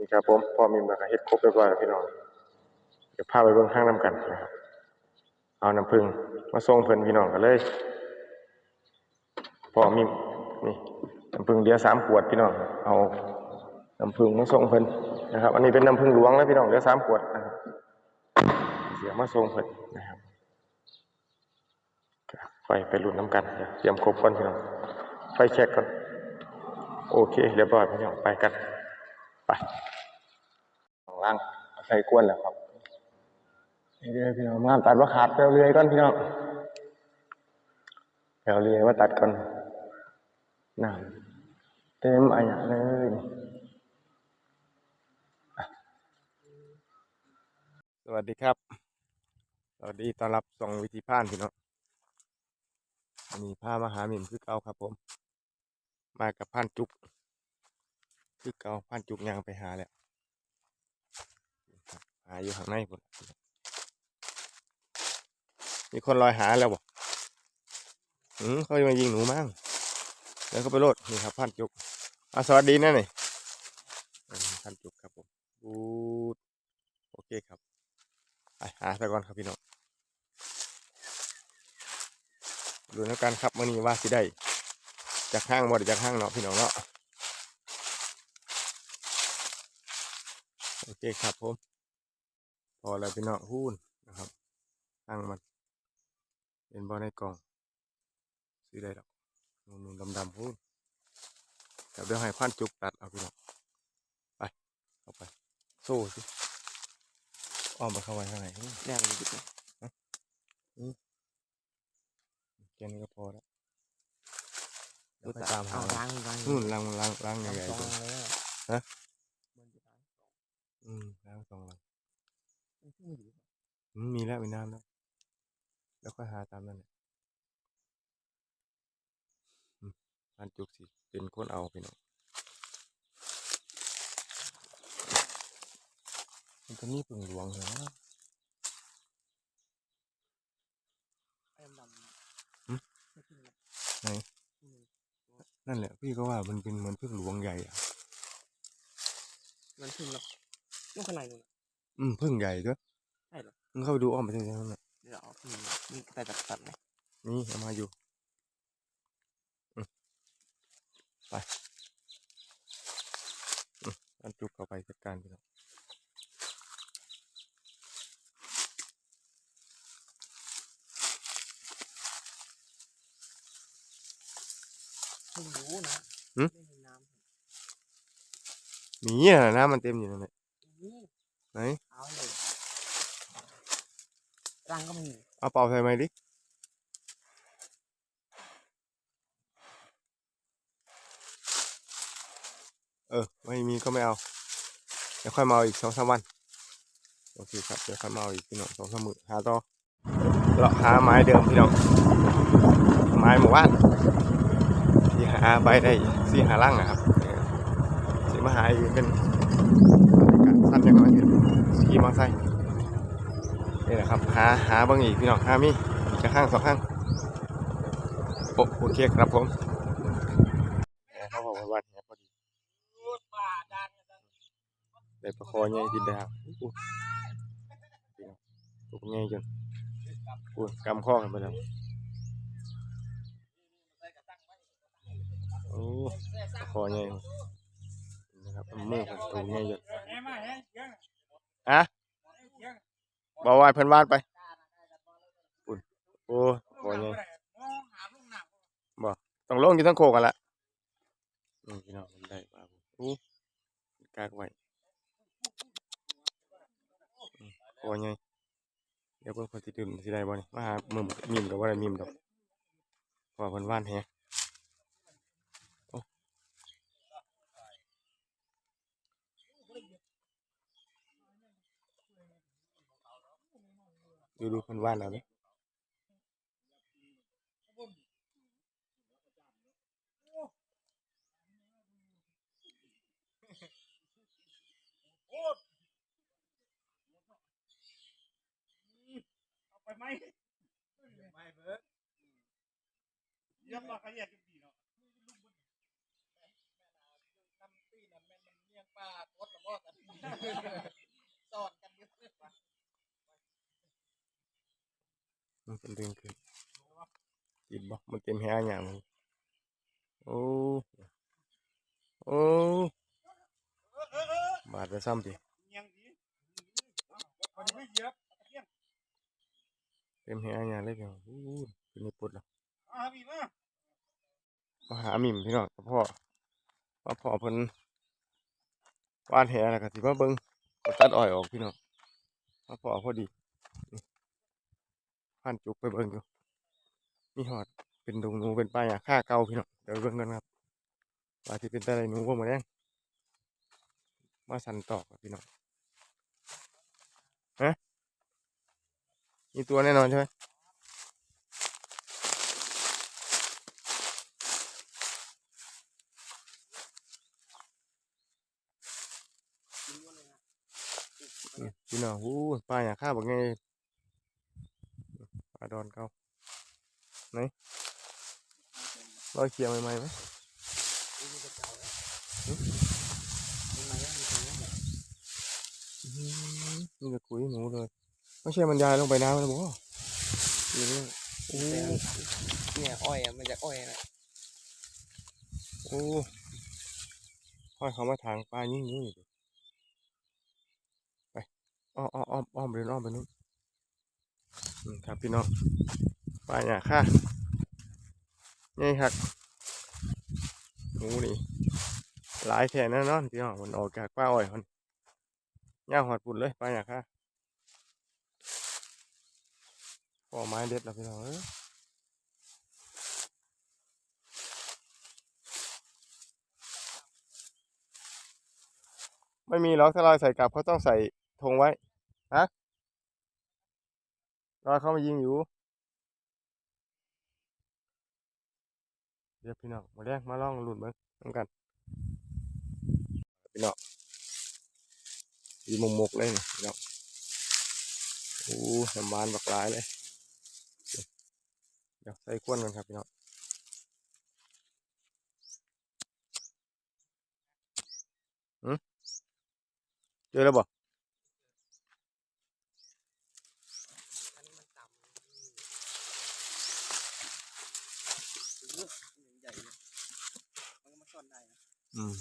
นี่ครับผมพอมีมาเฮ็ดครบเรียบร้อยแล้วพี่น้องเดี๋ยวพาไปเบิ่งข้างน้ำกันนะครับเอาน้ำผึ้งมาส่งเพิ่นพี่น้องกันเลยพอมีนี่น้ำผึ้งเดียวสามขวดพี่น้องเอาน้ำผึ้งมาส่งเพิ่นนะครับ อันนี้เป็นน้ำผึ้งหลวงแล้วพี่น้องเดียวสามขวดนะครับเสียมาส่งเพิ่นนะครับไปไปรุ่นน้ำกันเตรียมครบก่อนพี่น้องไปเช็คก่อนโอเคเรียบร้อยพี่น้องไปกัน ไปข้างล่างเอาใส่กวนแล้วครับนี่เด้อพี่น้องมาตัดว่าขาดแปลวเรือยก่อนพี่น้องแปลวเรือยว่าตัดก่อนน้ำเต็มอันยะเลยอะสวัสดีครับสวัสดีต้อนรับส่องวิธีผ่านพี่น้องอันนี้พามาหาหมิมคือเก่าครับผม มากับผ่านจุก คือเกาผ่านจุกยางไปหาแล้วหาอยู่ข้างในพุ่นมีคนลอยหาแล้วบอกอืมเขาจะมายิงหนูมั้งแล้วเขาไปโลดนี่ครับพันจุกอะสวัสดีนะนี่อืมพันจุกครับผมบูดโอเคครับไปหาซะกอนครับพี่น้องดูแล้วกันครับมื่อนี้ว่าสิได้จากห้างบ่ได้จากห้างเนาะพี่น้องเนาะโอ เคครับผม พอแล้วพี่น้องพูนนะครับห้างมันเป็นบอในกล่อง ซื้อได้ดอกนุ่นๆดำๆพูดแต่เดี๋ยวให้พันจุกตัดเอาพี่น้องไปเอาไปโซ่สิอ้อมไปเข้าไว้ข้างในนี่แรกเลยดีกว่าแค่นี้ก็พอแล้วเดี๋ยวดูไปแต่ตามหาเอาล้างล้างนู่นล้างล้างล้างใหญ่สองๆตัวล้างเลยอะฮะ มันจะล้างสอง อืมล้างสองล้างมันขึ้นอยู่อืมมีแล้วมีน้ำแล้ว แล้วก็หาตามนั่นแหละอืมพันจุกสิ เป็นคนเอาพี่น้องมันก็นี่ปึงหลวงเหรอไอ้ดำหึไม่ขึ้นหรอกไหนนั่นแหละ พี่ก็ว่ามันเป็นเหมือนพึ่งหลวงใหญ่อะมันขึ้นหรอก นู่นข้างในนู่นน่ะอืมพึ่งใหญ่ด้วยใช่เหรอมึงเข้าไปดูอ้อมไปทางนั้นน่ะเดี๋ยวเอาขึ้นมานี่แต่จับตัดไหมนี่เอามาอยู่อืมไปอืมอันจุกเข้าไปจัดการไปแล้วเพิ่งรู้นะไม่มีน้ำมีอะน้ำมันเต็มอยู่นั่นแหละนี่ ไหนเอาเลยรังก็มีเอาเป่าใส่ไหมดิเออ ไม่มีก็ไม่เอา เดี๋ยวค่อยมาเอาอีกสองสามวัน โอเคครับ เดี๋ยวค่อยมาเอาอีกพี่น้องสองสามมือหาต่อเราหาไม้เดิมพี่น้องไม้หมู่บ้านที่หาใบได้สี่หาล่างนะครับเออสีมาหาอีกเป็น บรรยากาศสั้นยังไงพี่น้องขี่มอเตอร์ไซค์นี่แหละครับหาหาบางอีกพี่น้องหามีจะข้างสองข้างโอโอเคครับผมเขาบอกว่าวันนี้พอดีได้ประคอใหญ่ดินดาวอู้พี่น้องตัวใหญ่จนอู้กำข้อกันไปแล้วโอ้คอใหญ่นะครับมือผมตัวใหญ่เย อะบอกว่าให้เพิ่นวาดไปปุ่นโอ้คอใหญ่บ่ต้องลงอยู่ทั้งโคกันละนี่พี่น้องมันได้ป่าโอ้กากไว้อืมคอใหญ่เดี๋ยวเพิ่นคนสิดื่มสิได้บ่นี่มาหามือมีมกับว่าได้มีมดอกว่าเพิ่นวาดแฮะ ดูดูคนว่านเราเนี่ยเอาไปไหมไม่เบิร์ดยี่ยมาขาอยากจะปีเนาะทำปีนั่นแม่นมันเลี้ยงปลาโคตรละบ่กันต็ มแหหยามเลยโอ้โอ้เออเออเออบาดไปซ้ำดิเงียงดีพอดีไม่เหยียบเงียงเต็มแหหยามเลยเพี่น้องอู้เป็นนี่ปุดแล้วมาหาหมิ่มพี่น้องพ่อมาพ่อเพิ่นวานแหแล้วก็สิมาเบิ่งตัดอ้อยออกพี่น้องมาพ่อพอดีนี่ ผ่านจุกไปเบิ่งอยู่มีหอดเป็นดงหนูเป็นปลาหยาค่าเก่าพี่น้องเดี๋ยวไปเบิ่งกันครับว่าที่เป็นตะไรหนูบ่มาแดงมาสั่นตอกอะพี่น้องฮะมีตัวแน่นอนใช่ไหมอืมพี่น้องอู้ปลาอย่างข้าบอกไง ปลาดอนเก่าไหนรอยเคียงใหม่ๆไหมอื้อหือนี่จะคุยหนูเลยไม่ใช่มันยายลงไปน้ำมันบอกอยู่นี่โอ้เนี่ยอ้อยอะมันจะอ้อยนะโอ้ค่อยเขามาทางปลายิ่งยิ่งอยู่ดิไปอ้อมอ้อมอ้อมอ้อมไปนู้นอ้อมไปนู้นอืม ครับพี่น้องปลาอย่างข้านี่ครับหนูนี่หลายแทนแน่นอนพี่น้องมันออกจากป้าอ้อยมันย่างหอดปุ่นเลยไปอย่าค่ะพอไม้เด็ดแล้วพี่น้องเอ้ยไม่มีหรอกถ้าเราใส่กลับเขาต้องใส่ธงไว้ ฮะ รอเขามายิงอยู่ เดี๋ยวพี่น้องมาแรกมาล่องหลุดเบิ้งน้ำกัน พี่น้องดีมุมมกเลยนี่พี่น้องโอ้น้ำบานบักหลายเลยเดี๋ยวใส่ขวนกันครับพี่น้องเจอแล้วบ่ อันนี้มันต่ำโอ้โหใหญ่เลยมันก็มาซ่อนได้นะ อืม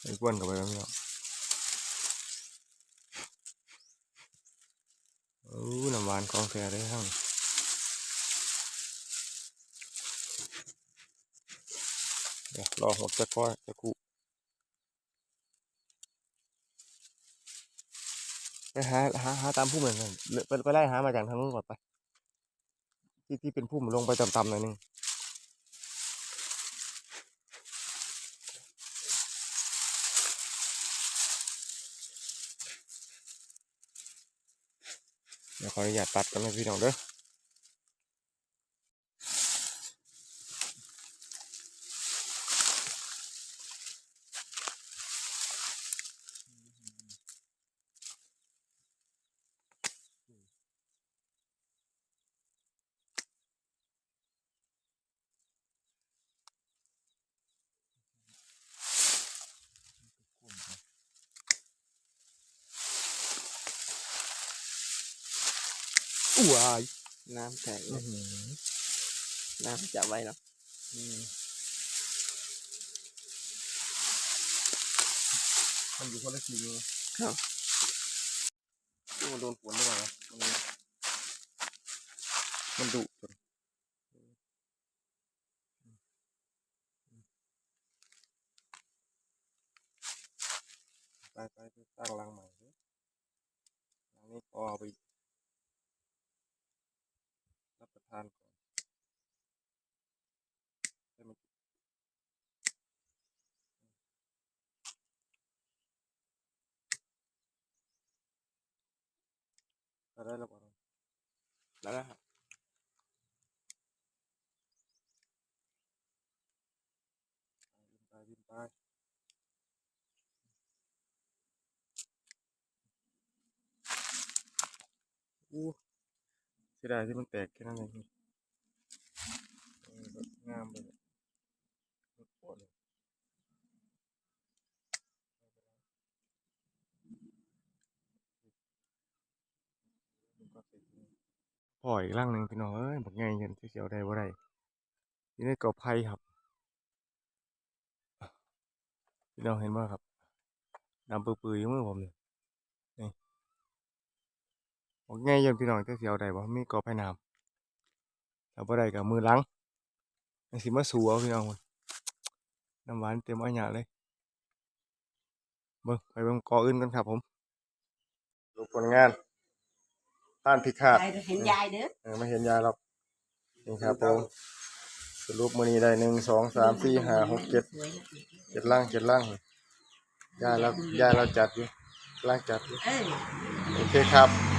ใส่ขวนกันไปแล้วพี่น้องโอ้น้ำหวานของแท้เลยครับเดี๋ยวรอหมดจะก้อยจะคู่ไปหาหาหาตามพุ่มเลยนเลไปไปไล่หามาจากทางนู้นก่อนไป ที่ที่เป็นพุ่มลงไปต่ำๆหน่อยหนึง เดี๋ยวขออนุญาตตัดกันนะพี่น้องเด้อ อ้วยน้ำแข็งเลยน้ำจับไว้เนาะมันอยู่คนละทีเลยครับที่มันโดนฝนหรือเปล่าวะมันมันดุจนไปไปไปตั้งรังใหม่เด้อรังนี้พอเอาไปรับประ ทานก่อนให้มันได้แล้วป่ะแล้วครับไปวิ่งไปอู้ เสียดายที่มันแตกแค่นั้นเองงามเลยปวดเลยพ่ออีกร่างหนึ่งพี่น้องเอ้ยบอกไงเงินเขียวได้บ่ได้นี่ได้กอไผ่ครับ พี่น้องเห็นบ่ครับดำปื้อๆอยู่มือผมนี่นี่ บอกไงเงินพี่น้องเขียวๆได้บ่มีกอไผ่น้ำถ้าบ่ได้กับมือหลังจังสิมาสู่เอาพี่น้องพุ่นน้ำหวานเต็มอ้อยหยาเลยเบิ่งไปเบิ่งกออื่นกันครับผมดูผลงานต้านพิฆาตยายเห็นยายเด้อเออไม่เห็นยายหรอกนี่ครับผมสรุปมือนี้ได้หนึ่งสองสามสี่ห้าหกเจ็ดสวยนะเจ็ดล่างเจ็ดล่างยายเรายายเราจัดอยู่ล่างจัดอยู่เออโอเคครับเ